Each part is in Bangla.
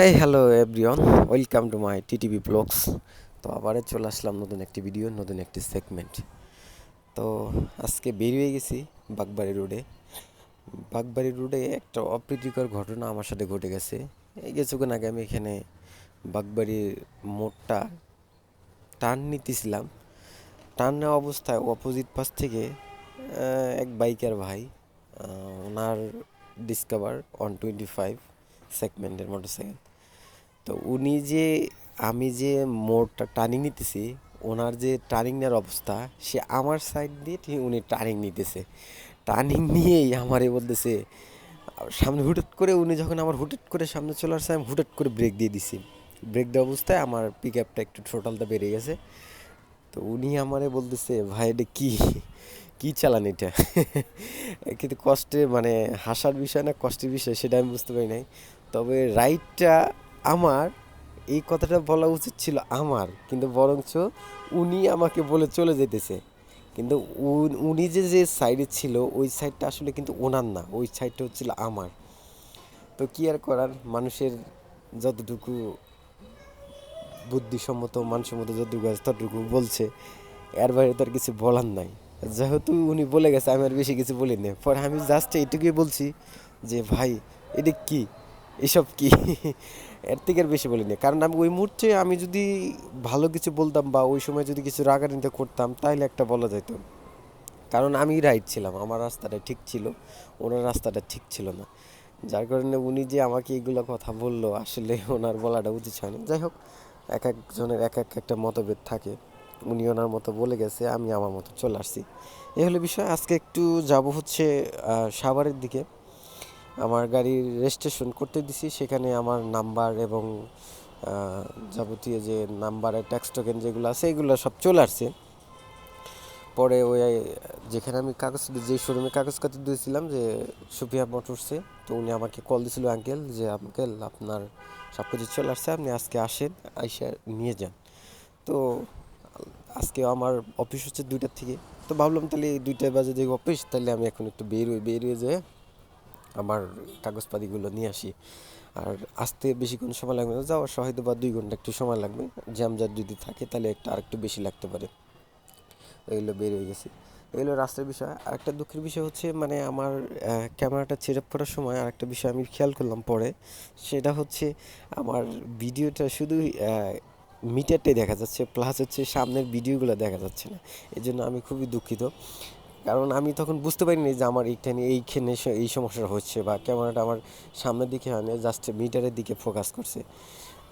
হ্যাঁ hello everyone welcome to my TTV vlogs তো আবারও চলে আসলাম নতুন একটি ভিডিও নতুন একটি সেগমেন্ট তো আজকে বেরিয়ে গেছি বাগবাড়ি রোডে বাগবাড়ি রোডে একটা অপ্রীতিকর ঘটনা আমার সাথে ঘটে গেছে। এই কিছুক্ষণ আগে আমি এখানে বাগবাড়ির মোড়টা টার্ন নিতেছিলাম। টার্ন নেওয়া অবস্থায় অপোজিট পাশ থেকে এক বাইকার ভাই ওনার ডিসকভার ওয়ান টোয়েন্টি ফাইভ সেগমেন্টের মোটরসাইকেল তো উনি যে আমি যে মোড়টা টার্নিং নিতেছি, ওনার যে টার্নিং নেওয়ার অবস্থা, সে আমার সাইড দিয়ে ঠিক উনি টার্নিং নিতেছে। টার্নিং নিয়েই আমারে বলতেছে, সামনে হুটহাট করে উনি যখন আমার হুটহাট করে সামনে চলে আসছে, আমি হুটহাট করে ব্রেক দিয়ে দিছি। ব্রেক দেওয়া অবস্থায় আমার পিক আপটা একটু টোটালটা বেড়ে গেছে। তো উনি আমারে বলতেছে, ভাই, এটা কী কী চালান এটা? কিন্তু কষ্টে মানে হাসার বিষয় না, কষ্টের বিষয়, সেটা আমি বুঝতে পারি নাই। তবে রাইটটা আমার, এই কথাটা বলা উচিত ছিল আমার, কিন্তু বরঞ্চ উনি আমাকে বলে চলে যেতেছে। কিন্তু উন- যে যে সাইডে ছিল, ওই সাইডটা আসলে কিন্তু ওনার না, ওই সাইডটা হচ্ছিল আমার। তো কি আর করার, মানুষের যতটুকু বুদ্ধিসম্মত, মানসম্মত যতটুকু আছে ততটুকু বলছে। এর বাইরে তো আর কিছু বলার নাই। যেহেতু উনি বলে গেছে, আমি আর বেশি কিছু বলি না পরে আমি জাস্ট এইটুকুই বলছি যে, ভাই, এটা কি? এসব কি? এর থেকে আর বেশি বলিনি। কারণ আমি ওই মুহূর্তে আমি যদি ভালো কিছু বলতাম বা ওই সময় যদি কিছু রাগান্বিত করতাম তাহলে একটা বলা যেত কারণ আমি রাইট ছিলাম, আমার রাস্তাটা ঠিক ছিল, ওনার রাস্তাটা ঠিক ছিল না। যার কারণে উনি যে আমাকে এইগুলো কথা বলল, আসলে ওনার বলাটা উচিত হয়নি যাই হোক, এক একজনের এক এক একটা মতভেদ থাকে। উনি ওনার মতো বলে গেছে, আমি আমার মতো চলে আসছি। এই হলো বিষয়। আজকে একটু যাব হচ্ছে সাভারের দিকে। আমার গাড়ির রেজিস্ট্রেশন করতে দিছি। সেখানে আমার নাম্বার এবং যাবতীয় যে নাম্বারের ট্যাক্স টোকেন যেগুলো আছে, এগুলো সব চলে আসছে। পরে ওই, যেখানে আমি কাগজ, যে শোরুমে কাগজপত্র দিয়েছিলাম যে সুফিয়া মোটরসে তো উনি আমাকে কল দিয়েছিল আঙ্কেল যে আঙ্কেল আপনার সব কিছু চলে আসছে, আপনি আজকে আসেন, আইসা নিয়ে যান। তো আজকে আমার অফিস হচ্ছে দুইটার থেকে। তো ভাবলাম তাহলে দুইটা বাজে যে অফিস তাহলে আমি এখন একটু বের হই, বের হয়ে আমার কাগজপাতিগুলো নিয়ে আসি। আর আসতে বেশিক্ষণ সময় লাগবে না, যাওয়ার সময় হয়তো বা দুই ঘণ্টা একটু সময় লাগবে। জ্যাম জার যদি থাকে তাহলে একটু আরেকটু বেশি লাগতে পারে। এগুলো বের হয়ে গেছে। এগুলো রাস্তার বিষয়। আরেকটা দুঃখের বিষয় হচ্ছে মানে আমার ক্যামেরাটা চেক করার সময় আর একটা বিষয় আমি খেয়াল করলাম পরে। সেটা হচ্ছে, আমার ভিডিওটা শুধুই মিটারটাই দেখা যাচ্ছে প্লাস হচ্ছে সামনের ভিডিওগুলো দেখা যাচ্ছে না। এই জন্য আমি খুবই দুঃখিত। কারণ আমি তখন বুঝতে পারিনি যে আমার এইখানে এইখানে এই সমস্যাটা হচ্ছে বা ক্যামেরাটা আমার সামনের দিকে হয় না জাস্ট মিটারের দিকে ফোকাস করছে।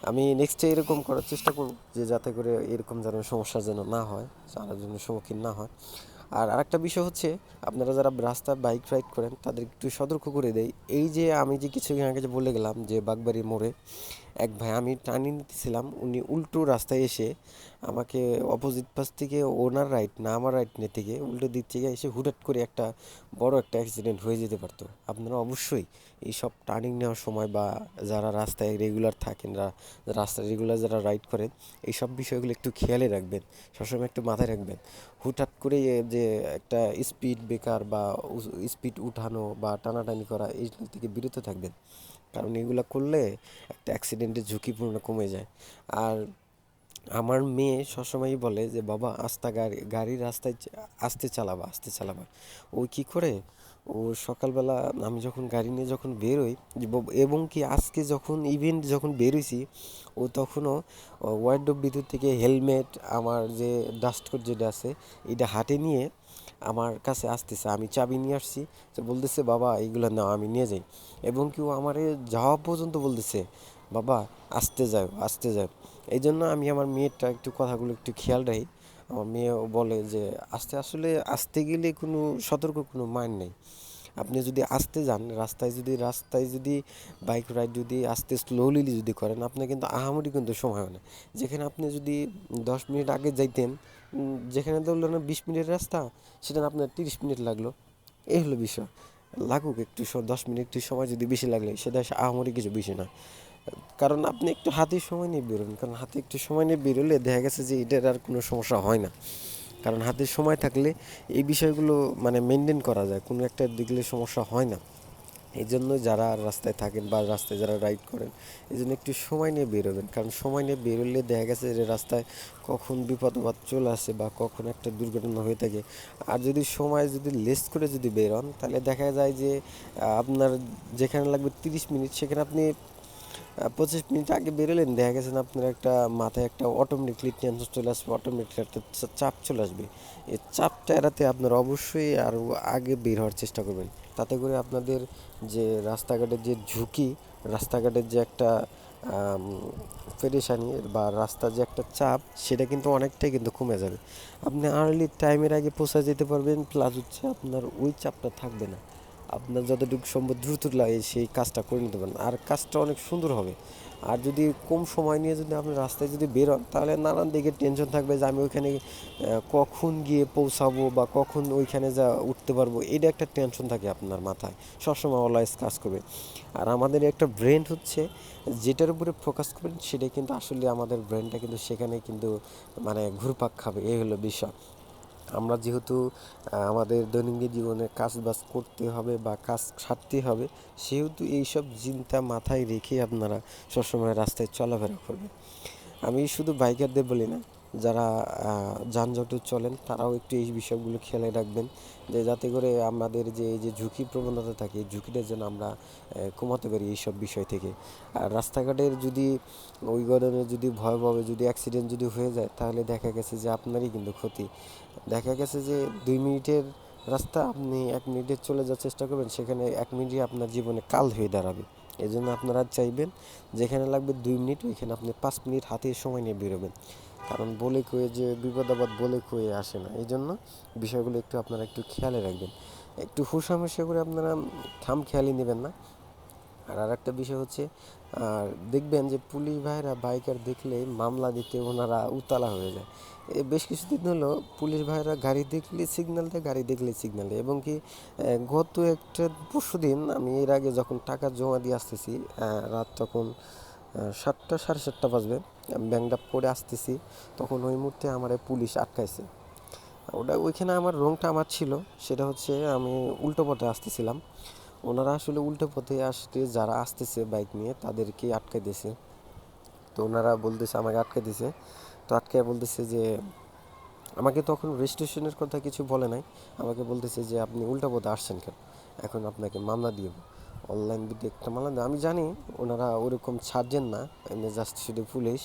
আমি নেক্সটে এরকম করার চেষ্টা করব যে যাতে করে এরকম যেন সমস্যা যেন না হয় তারা যেন সম্মুখীন না হয়। আর আরেকটা বিষয় হচ্ছে, আপনারা যারা রাস্তায় বাইক রাইড করেন, তাদের একটু সতর্ক করে দেয় এই যে আমি যে কিছুদিন আগে যে বলে গেলাম যে বাগবাড়ি মোড়ে এক ভাই আমি টার্নিং নিতেছিলাম, উনি উল্টো রাস্তায় এসে আমাকে অপোজিট পাশ থেকে ওনার রাইট না আমার রাইট নিতে গিয়ে উল্টো দিক থেকে এসে হুটহাট করে একটা বড় একটা অ্যাক্সিডেন্ট হয়ে যেতে পারতো। আপনারা অবশ্যই এই সব টার্নিং নেওয়ার সময় বা যারা রাস্তায় রেগুলার থাকেন রাস্তায় রেগুলার যারা রাইড করেন, এই সব বিষয়গুলো একটু খেয়ালে রাখবেন, সবসময় একটু মাথায় রাখবেন। হুটহাট করে যে একটা স্পিড বেকার বা স্পিড উঠানো বা টানাটানি করা, এই থেকে বিরত থাকবেন। কারণ এগুলো করলে একটা অ্যাক্সিডেন্টের ঝুঁকিপূর্ণ কমে যায়। আর আমার মেয়ে সবসময়ই বলে যে, বাবা, আস্তা গাড়ি গাড়ি রাস্তায় আস্তে চালাবা আস্তে চালাবা। ও কি করে? ও সকালবেলা আমি যখন গাড়ি নিয়ে যখন বেরোই এবং কি আজকে যখন ইভেন্ট যখন বেরোইছি, ও তখনও ওয়ার্ডরোব বিদ্যুৎ থেকে হেলমেট আমার যে ডাস্টকোট যেটা আছে, এটা হাতে নিয়ে আমার কাছে আসতেছে, আমি চাবি নিয়ে আসছি। তো বলতেছে, বাবা, এইগুলো নাও, আমি নিয়ে যাই। এবং কেউ আমারে যাওয়া পর্যন্ত বলতেছে, বাবা, আসতে যাও আসতে যাও। এই জন্য আমি আমার মেয়েটা একটু কথাগুলো একটু খেয়াল রাখি। আমার মেয়েও বলে যে, আসতে, আসলে আসতে গেলে কোনো সতর্ক কোনো মাইন্ড নেই। আপনি যদি আসতে যান, রাস্তায় যদি রাস্তায় যদি, বাইক রাইড যদি, আস্তে স্লোলি যদি করেন, আপনার কিন্তু আহামরি কিন্তু সময় হয় না। যেখানে আপনি যদি দশ মিনিট আগে যাইতেন যেখানে ধরলেন বিশ মিনিটের রাস্তা, সেটা আপনার তিরিশ মিনিট লাগল। এই হলো বিষয়। লাগুক একটু দশ মিনিট, একটু সময় যদি বেশি লাগলে, সেটা আহামরি কিছু বিষয় না। কারণ আপনি একটু হাতে সময় নিয়ে বেরোন, কারণ হাতে একটু সময় নিয়ে বেরোলে দেখা গেছে যে এটার আর কোনো সমস্যা হয় না। কারণ হাতে সময় থাকলে এই বিষয়গুলো মানে মেনটেন করা যায়, কোনো একটা দিকলে সমস্যা হয় না। এই জন্য যারা রাস্তায় থাকেন বা রাস্তায় যারা রাইড করেন এই জন্য একটু সময় নিয়ে বেরোবেন। কারণ সময় নিয়ে বেরোলে দেখা গেছে যে রাস্তায় কখন বিপদ আপদ চলে আসে বা কখন একটা দুর্ঘটনা হয়ে থাকে। আর যদি সময় যদি লেস করে যদি বেরোন, তাহলে দেখা যায় যে আপনার যেখানে লাগবে তিরিশ মিনিট, সেখানে আপনি পঁচিশ মিনিট আগে বেরোলেন, দেখা গেছে না আপনার একটা মাথায় একটা অটোমেটিকলি টেনশন চলে আসবে অটোমেটিকলি একটা চাপ চলে আসবে। এই চাপটা এড়াতে আপনার অবশ্যই আরও আগে বের হওয়ার চেষ্টা করবেন। তাতে করে আপনাদের যে রাস্তাঘাটের যে ঝুঁকি, রাস্তাঘাটের যে একটা পেরেশানি বা রাস্তার যে একটা চাপ, সেটা কিন্তু অনেকটাই কিন্তু কমে যাবে। আপনি আর্লি টাইমের আগে পৌঁছা যেতে পারবেন, প্লাস হচ্ছে আপনার ওই চাপটা থাকবে না। আপনার যতটুকু সম্ভব দ্রুত লাগে সেই কাজটা করে নিতে পারেন। আর কাজটা অনেক সুন্দর হবে। আর যদি কম সময় নিয়ে যদি আপনি রাস্তায় যদি বেরোন তাহলে নানান দিকে টেনশন থাকবে যে আমি ওইখানে কখন গিয়ে পৌঁছাবো বা কখন ওইখানে যা উঠতে পারব, এটা একটা টেনশন থাকে আপনার মাথায়। সবসময় অলওয়েজ কাজ করবে। আর আমাদের একটা ব্রেন হচ্ছে, যেটার উপরে ফোকাস করবেন সেটাই কিন্তু আসলে আমাদের ব্রেনটা কিন্তু সেখানে কিন্তু মানে ঘুরপাক খাবে, এই হলো বিষয়। আমরা যেহেতু আমাদের দৈনন্দিন জীবনে কাজ বাজ করতে হবে বা কাজ সারতে হবে, সেহেতু এইসব চিন্তা মাথায় রেখে আপনারা সবসময় রাস্তায় চলাফেরা করবেন। আমি শুধু বাইকারদের বলি না যারা যানজটে চলেন, তারাও একটু এই বিষয়গুলো খেয়ালে রাখবেন যে যাতে করে আমাদের যে, এই যে ঝুঁকি প্রবণতা থাকে ঝুঁকিটা যেন আমরা কমাতে পারি এইসব বিষয় থেকে। আর রাস্তাঘাটের যদি ওই ধরনের যদি ভয়াবহ যদি অ্যাক্সিডেন্ট যদি হয়ে যায়, তাহলে দেখা গেছে যে আপনারই কিন্তু ক্ষতি। দেখা গেছে যে দুই মিনিটের রাস্তা, আপনি এক মিনিটে চলে যাওয়ার চেষ্টা করবেন, সেখানে এক মিনিটই আপনার জীবনে কাল হয়ে দাঁড়াবে। এই জন্য আপনারা চাইবেন, যেখানে লাগবে দুই মিনিট, ওইখানে আপনি পাঁচ মিনিট হাতে সময় নিয়ে বেরোবেন। কারণ বলে কয়ে যে, বিপদ আপদ বলে কয়ে আসে না। এই জন্য বিষয়গুলো একটু আপনারা একটু খেয়ালে রাখবেন। একটু হুসামুসা করে আপনারা খাম খেয়ালই নেবেন না। আর আর একটা বিষয় হচ্ছে, আর দেখবেন যে, পুলিশ ভাইরা বাইকার দেখলে মামলা দিতে ওনারা উতলা হয়ে যায়। এ বেশ কিছুদিন হলো পুলিশ ভাইরা গাড়ি দেখলে সিগন্যাল দেয় গাড়ি দেখলে সিগন্যাল। দেয় এবং কি গত একটা পরশু দিন আমি এর আগে যখন টাকা জমা দিয়ে আসতেছি রাত তখন সাতটা, সাড়ে সাতটা বাজবে। ব্যাংকটা করে আসতেছি। তখন ওই মুহূর্তে আমার পুলিশ আটকাইছে। ওটা ওইখানে আমার রংটা আমার ছিল। সেটা হচ্ছে আমি উল্টো পথে আসতেছিলাম। ওনারা আসলে উল্টো পথে আসতে, যারা আসতেছে বাইক নিয়ে, তাদেরকে আটকে দিয়েছে তো ওনারা বলতেছে, আমাকে আটকে দিয়েছে তো আটকে বলতেছে যে, আমাকে তখন রেজিস্ট্রেশনের কথা কিছু বলে নাই। আমাকে বলতেছে যে, আপনি উল্টো পথে আসছেন কেন? এখন আপনাকে মামলা দিয়ে অনলাইন ভিডিও একটা দেব। আমি জানি ওনারা ওরকম ছাড়ছেন না এমনি জাস্ট শুধু পুলিশ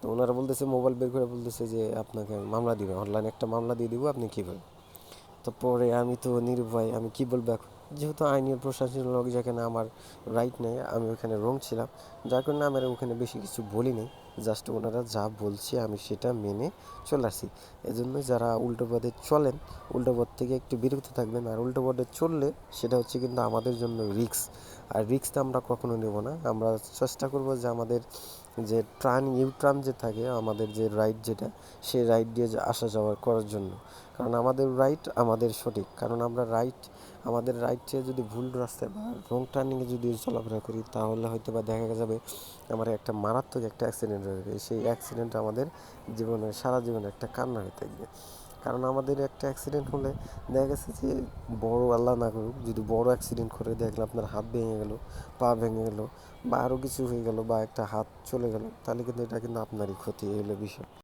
তো ওনারা বলতেছে মোবাইল বের করে বলতেছে যে আপনাকে মামলা দিবে। অনলাইনে একটা মামলা দিয়ে দিব, আপনি কী বলেন তো পরে আমি তো নিরুপায়, আমি কী বলব এখন? যেহেতু আইনের প্রশাসনের লোক যেখানে আমার রাইট নেই, আমি ওখানে রং ছিলাম। যার কারণে আমি ওখানে বেশি কিছু বলিনি জাস্ট ওনারা যা বলছে আমি সেটা মেনে চলে আসি। এজন্য যারা উল্টো পথে চলেন, উল্টো পথ থেকে একটু বিরত থাকবেন আর উল্টো পথে চললে সেটা হচ্ছে কিন্তু আমাদের জন্য রিক্স আর রিক্সটা আমরা কখনো নেব না। আমরা চেষ্টা করব যে আমাদের যে ট্রান ইউ ট্রান যে থাকে, আমাদের যে রাইড যেটা, সেই রাইড দিয়ে আসা যাওয়া করার জন্য। কারণ আমাদের রাইট আমাদের সঠিক। কারণ আমরা রাইট আমাদের রাইটে যদি ভুল রাস্তায় বা রং টার্নিংয়ে যদি চলাফেরা করি, তাহলে হয়তো বা দেখা যাবে আমার একটা মারাত্মক একটা অ্যাক্সিডেন্ট হয়ে যাবে। সেই অ্যাক্সিডেন্ট আমাদের জীবনে সারা জীবনে একটা কান্না হয়ে থাকবে। কারণ আমাদের একটা অ্যাক্সিডেন্ট হলে দেখা গেছে যে বড় আল্লাহ না করুক, যদি বড় অ্যাক্সিডেন্ট করে দেখলে আপনার হাত ভেঙে গেল, পা ভেঙে গেল বা আরও কিছু হয়ে গেল বা একটা হাত চলে গেল, তাহলে কিন্তু এটা কিন্তু আপনারই ক্ষতি হলো বিষয়।